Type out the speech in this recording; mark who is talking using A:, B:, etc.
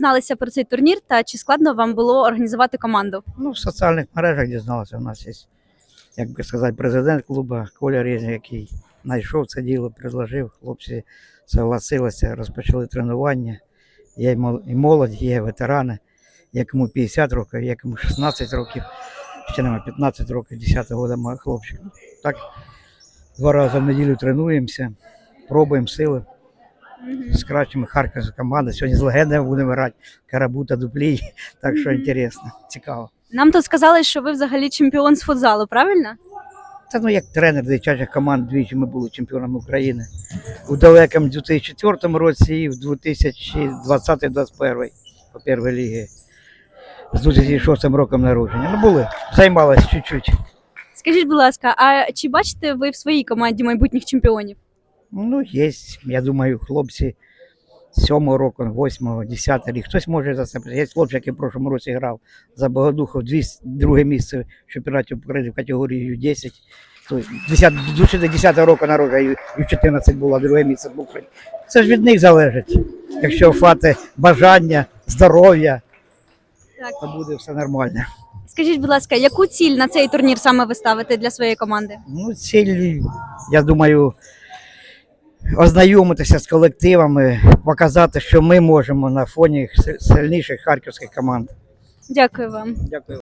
A: дізналися про цей турнір та чи складно вам було організувати команду?
B: Ну, в соціальних мережах дізналися. У нас є, як би сказати, президент клубу Коля Резня, який знайшов це діло, предложив. Хлопці согласилися, розпочали тренування. Є і молодь, є ветерани, якому 50 років, якому 16 років, ще немає 15 років, 10 года має хлопчик. Так, два рази в неділю тренуємося, пробуємо сили. З кращими харківська команда. Сьогодні з легендами будемо грати Карабута, Дуплій. Так що інтересно, цікаво.
A: Нам тут сказали, що ви взагалі чемпіон з футзалу, правильно?
B: Та ну як тренер дитячих команд двічі ми були чемпіонами України у далекому 2004 році і в 2020-2021 по першій лігі з 2006 роком народження. Ну були, займалися чуть-чуть.
A: Скажіть, будь ласка, а чи бачите ви в своїй команді майбутніх чемпіонів?
B: Ну, є, я думаю, хлопці сьомого року, восьмого, десятого рік. Хтось може за себе. Є хлопчик, який в прошлому році грав за Богодухов, друге місце в чемпіонаті України в категорії Ю-10. 10, дуже до 10 року народження, Ю-14 було, друге місце в Україні. Це ж від них залежить. Якщо хватить бажання, здоров'я,
A: Так.
B: то буде все нормально.
A: Скажіть, будь ласка, яку ціль на цей турнір саме ви ставите для своєї команди?
B: Ну, ціль, я думаю, ознайомитися з колективами, показати, що ми можемо на фоні сильніших харківських команд.
A: Дякую вам.
B: Дякую.